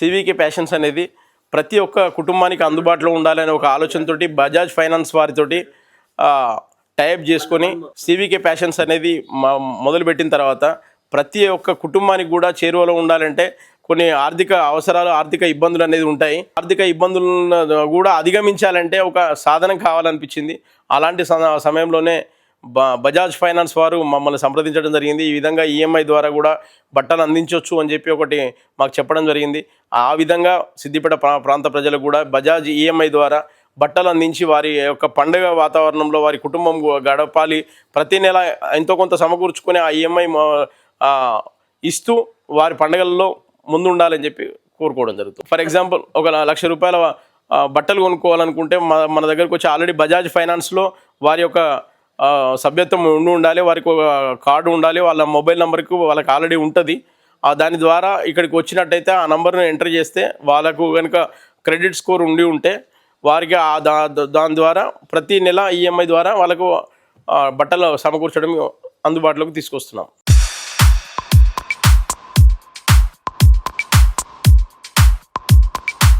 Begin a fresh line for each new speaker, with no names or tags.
CVK passions అనేది ప్రతి ఒక్క కుటుంబానికి అందుబాటులో ఉండాలనే ఒక ఆలోచనతోటి బజాజ్ ఫైనాన్స్ వారితోటి టైప్ చేసుకొని సివికే ప్యాషన్స్ అనేది మొదలుపెట్టిన తర్వాత ప్రతి ఒక్క కుటుంబానికి కూడా చేరువలో ఉండాలంటే కొన్ని ఆర్థిక అవసరాలు ఆర్థిక ఇబ్బందులు అనేది ఉంటాయి. ఆర్థిక ఇబ్బందులను కూడా అధిగమించాలంటే ఒక సాధనం కావాలనిపించింది. అలాంటి సమయంలోనే బజాజ్ ఫైనాన్స్ వారు మమ్మల్ని సంప్రదించడం జరిగింది. ఈ విధంగా ఈఎంఐ ద్వారా కూడా బట్టలు అందించవచ్చు అని చెప్పి ఒకటి మాకు చెప్పడం జరిగింది. ఆ విధంగా సిద్దిపేట ప్రా- ప్రాంత ప్రజలు కూడా బజాజ్ ఈఎంఐ ద్వారా బట్టలు అందించి వారి యొక్క పండుగ వాతావరణంలో వారి కుటుంబం గడపాలి. ప్రతి నెల ఎంతో కొంత సమకూర్చుకొని ఆ ఈఎంఐ ఇస్తూ వారి పండుగల్లో ముందు ఉండాలని చెప్పి కోరుకోవడం జరుగుతుంది. ఫర్ ఎగ్జాంపుల్ ఒక లక్ష రూపాయల బట్టలు కొనుక్కోవాలనుకుంటే మన మన దగ్గరకు వచ్చి ఆల్రెడీ బజాజ్ ఫైనాన్స్లో వారి యొక్క సభ్యత్వం ఉండి ఉండాలి వారికి ఒక కార్డు ఉండాలి వాళ్ళ మొబైల్ నెంబర్కు వాళ్ళకి ఆల్రెడీ ఉంటుంది. ఆ దాని ద్వారా ఇక్కడికి వచ్చినట్టయితే ఆ నెంబర్ను ఎంటర్ చేస్తే వాళ్ళకు కనుక క్రెడిట్ స్కోర్ ఉండి ఉంటే వారికి ఆ దా దాని ద్వారా ప్రతి నెల ఈఎంఐ ద్వారా వాళ్ళకు బట్టలు సమకూర్చడం అందుబాటులోకి తీసుకొస్తున్నాం.